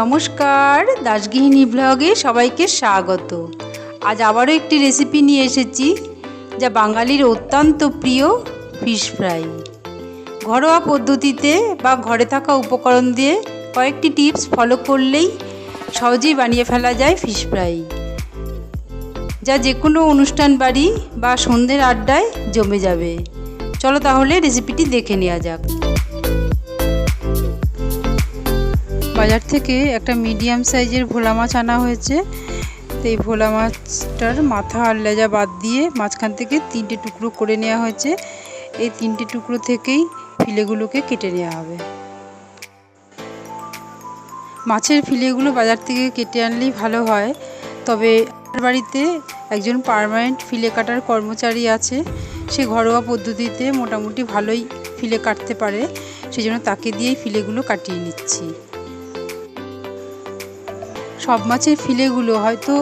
নমস্কার, দাসগৃহিণী ব্লগে সবাইকে স্বাগত। আজ আবারও একটি রেসিপি নিয়ে এসেছি, যা বাঙালির অত্যন্ত প্রিয় ফিশ ফ্রাই ঘরোয়া পদ্ধতিতে বা ঘরে থাকা উপকরণ দিয়ে কয়েকটি টিপস ফলো করলেই সহজেই বানিয়ে ফেলা যায় ফিশ ফ্রাই যা যে কোনো অনুষ্ঠান বাড়ি বা সন্ধ্যের আড্ডায় জমে যাবে। চলো তাহলে রেসিপিটি দেখে নেওয়া যাক। বাজার থেকে একটা মিডিয়াম সাইজের ভোলা মাছ আনা হয়েছে। তো এই ভোলা মাছটার মাথা আর লেজা বাদ দিয়ে মাঝখান থেকে তিনটে টুকরো করে নেওয়া হয়েছে। এই তিনটে টুকরো থেকেই ফিলেগুলোকে কেটে নেওয়া হবে। মাছের ফিলেগুলো বাজার থেকে কেটে আনলেই ভালো হয়। তবে বাড়িতে একজন পার্মানেন্ট ফিলে কাটার কর্মচারী আছে। সে ঘরোয়া পদ্ধতিতে মোটামুটি ভালোই ফিলে কাটতে পারে। সেই জন্য তাকে দিয়েই ফিলেগুলো কাটিয়ে নিচ্ছি। সব মাছের ফিলেগুলো হয়তো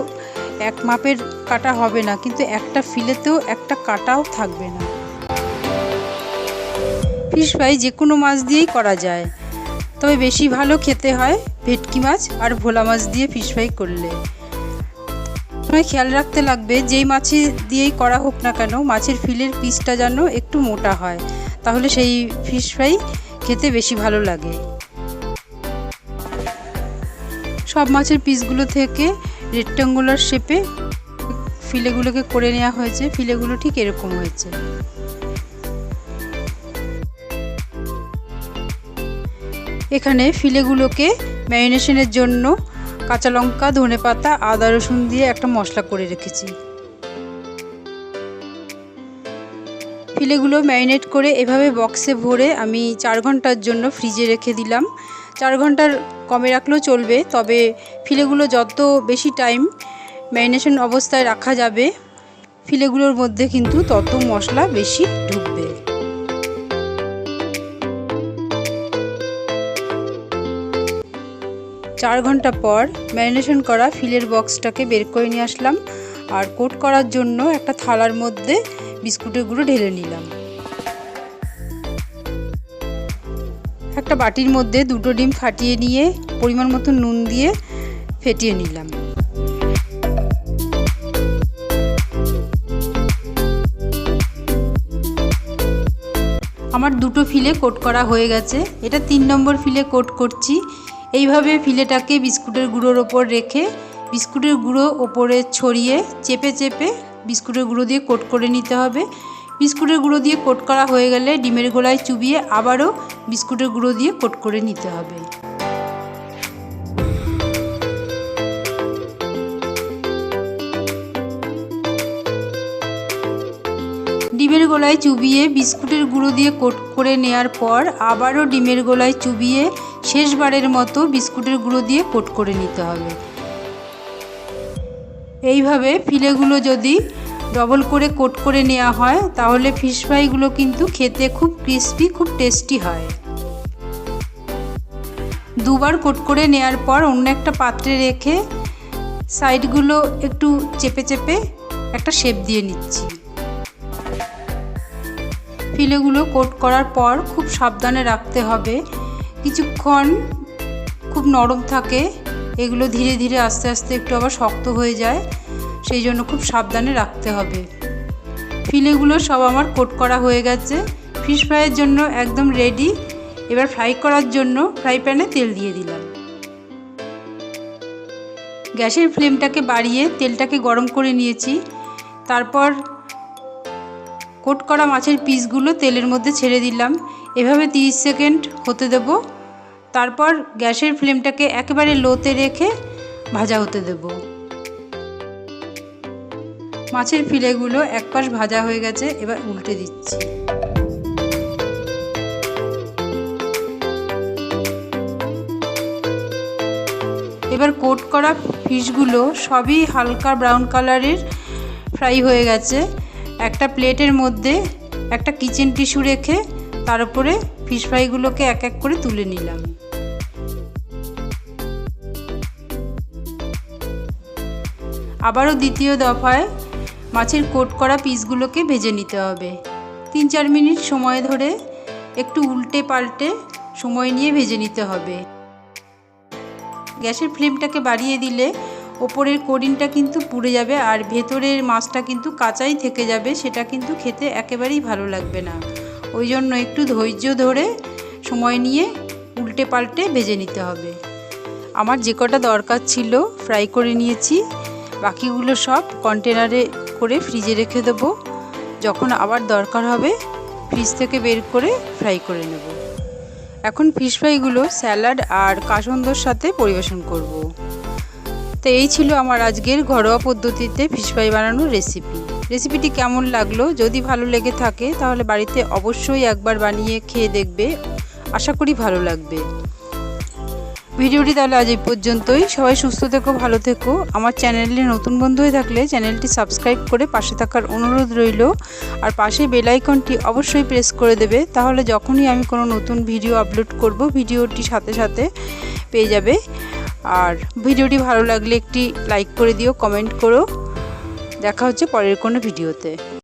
এক মাপের কাটা হবে না, কিন্তু একটা ফিলেতেও একটা কাটাও থাকবে না। ফিশ ফ্রাই যে কোনো মাছ দিয়েই করা যায়। তবে বেশি ভালো খেতে হয় ভেটকি মাছ আর ভোলা মাছ দিয়ে ফিশ ফ্রাই করলে। সময় খেয়াল রাখতে লাগবে, যেই মাছে দিয়েই করা হোক না কেন, মাছের ফিলের পিসটা যেন একটু মোটা হয়, তাহলে সেই ফিশ ফ্রাই খেতে বেশি ভালো লাগে। সব মাছের পিসগুলো থেকে রেক্টাঙ্গুলার শেপে ফিলেগুলোকে করে নেওয়া হয়েছে। ফিলেগুলো ঠিক এরকম হয়েছে। এখানে ফিলেগুলোকে ম্যারিনেশনের জন্য কাঁচা লঙ্কা, ধনে পাতা, আদা, রসুন দিয়ে একটা মশলা করে রেখেছি। ফিলেগুলো ম্যারিনেট করে এভাবে বক্সে ভরে আমি চার ঘণ্টার জন্য ফ্রিজে রেখে দিলাম। চার ঘণ্টার কমে রাখলেও চলবে, তবে ফিলেগুলো যত বেশি টাইম ম্যারিনেশন অবস্থায় রাখা যাবে, ফিলেগুলোর মধ্যে কিন্তু তত মশলা বেশি ঢুকবে। চার ঘণ্টা পর ম্যারিনেশন করা ফিলের বক্সটাকে বের করে নিয়ে আসলাম, আর কোট করার জন্য একটা থালার মধ্যে বিস্কুটের গুঁড়ো ঢেলে নিলাম। একটা বাটির মধ্যে দুটো ডিম ফাটিয়ে নিয়ে পরিমাণ মতো নুন দিয়ে ফেটিয়ে নিলাম। আমার দুটো ফিলে কোট করা হয়ে গেছে। এটা তিন নম্বর ফিলে কোট করছি। এইভাবে ফিলেটাকে বিস্কুটের গুঁড়োর ওপর রেখে বিস্কুটের গুঁড়ো ওপরে ছড়িয়ে চেপে চেপে বিস্কুটের গুঁড়ো দিয়ে কোট করে নিতে হবে। বিস্কুটের গুঁড়ো দিয়ে কোট করা হয়ে গেলে ডিমের গোলায় চুবিয়ে আবারও বিস্কুটের গুঁড়ো দিয়ে কোট করে নিতে হবে। ডিমের গোলায় চুবিয়ে বিস্কুটের গুঁড়ো দিয়ে কোট করে নেয়ার পর আবারও ডিমের গোলায় চুবিয়ে শেষবারের মতো বিস্কুটের গুঁড়ো দিয়ে কোট করে নিতে হবে। এইভাবে ফিলেগুলো যদি ডবল করে কোট করে নেওয়া হয়, তাহলে ফিশ ফ্রাইগুলো কিন্তু খেতে খুব ক্রিস্পি খুব টেস্টি হয়। দুবার কোট করে নেওয়ার পর অন্য একটা পাত্রে রেখে সাইডগুলো একটু চেপে চেপে একটা শেপ দিয়ে নিচ্ছি। ফিলেগুলো কোট করার পর খুব সাবধানে রাখতে হবে। কিছুক্ষণ খুব নরম থাকে, এগুলো ধীরে ধীরে আস্তে আস্তে একটু আবার শক্ত হয়ে যায়। সেই জন্য খুব সাবধানে রাখতে হবে। ফিলেগুলো সব আমার কোট করা হয়ে গেছে। ফিশ ফ্রাইয়ের জন্য একদম রেডি এবার ফ্রাই করার জন্য ফ্রাই প্যানে তেল দিয়ে দিলাম। গ্যাসের ফ্লেমটাকে বাড়িয়ে তেলটাকে গরম করে নিয়েছি। তারপর কোট করা মাছের পিসগুলো তেলের মধ্যে ছেড়ে দিলাম। এভাবে 30 সেকেন্ড হতে দেব। তারপর গ্যাসের ফ্লেমটাকে একেবারে লোতে রেখে ভাজা হতে দেব। মাছের ফিলেগুলো এক পাশ ভাজা হয়ে গেছে, এবার উল্টে দিচ্ছি। এবার কোট করা ফিশগুলো সবই হালকা ব্রাউন কালারের ফ্রাই হয়ে গেছে। একটা প্লেটের মধ্যে একটা কিচেন টিস্যু রেখে তার উপরে ফিশ ফ্রাইগুলোকে এক এক করে তুলে নিলাম। আবারও দ্বিতীয় দফায় মাছের কোট করা পিসগুলোকে ভেজে নিতে হবে। তিন চার মিনিট সময় ধরে একটু উল্টে পাল্টে সময় নিয়ে ভেজে নিতে হবে। গ্যাসের ফ্লেমটাকে বাড়িয়ে দিলে ওপরের কোডিনটা কিন্তু পুড়ে যাবে আর ভেতরের মাছটা কিন্তু কাঁচাই থেকে যাবে, সেটা কিন্তু খেতে একেবারেই ভালো লাগবে না। ওই জন্য একটু ধৈর্য ধরে সময় নিয়ে উল্টে পাল্টে ভেজে নিতে হবে। আমার যে কটা দরকার ছিল ফ্রাই করে নিয়েছি। বাকিগুলো সব কন্টেনারে করে ফ্রিজে রেখে দেবো। যখন আবার দরকার হবে, ফ্রিজ থেকে বের করে ফ্রাই করে নেব। এখন ফিশ ফ্রাইগুলো স্যালাড আর কাসন্দর সাথে পরিবেশন করব। তো এই ছিল আমার আজকের ঘরোয়া পদ্ধতিতে ফিশ ফ্রাই বানানোর রেসিপি। রেসিপিটি কেমন লাগল, যদি ভালো লেগে থাকে, তাহলে বাড়িতে অবশ্যই একবার বানিয়ে খেয়ে দেখবে। আশা করি ভালো লাগবে। ভিডিওটি তাহলে আজ এই পর্যন্তই। সবাই সুস্থ থেকো, ভালো থেকো। আমার চ্যানেলে নতুন বন্ধু হয়ে থাকলে চ্যানেলটি সাবস্ক্রাইব করে পাশে থাকার অনুরোধ রইল। আর পাশে বেল আইকনটি অবশ্যই প্রেস করে দেবে, তাহলে যখনই আমি কোনো নতুন ভিডিও আপলোড করব, ভিডিওটি সাথে সাথে পেয়ে যাবে। আর ভিডিওটি ভালো লাগলে একটি লাইক করে দিও, কমেন্ট করো। দেখা হচ্ছে পরের কোনো ভিডিওতে।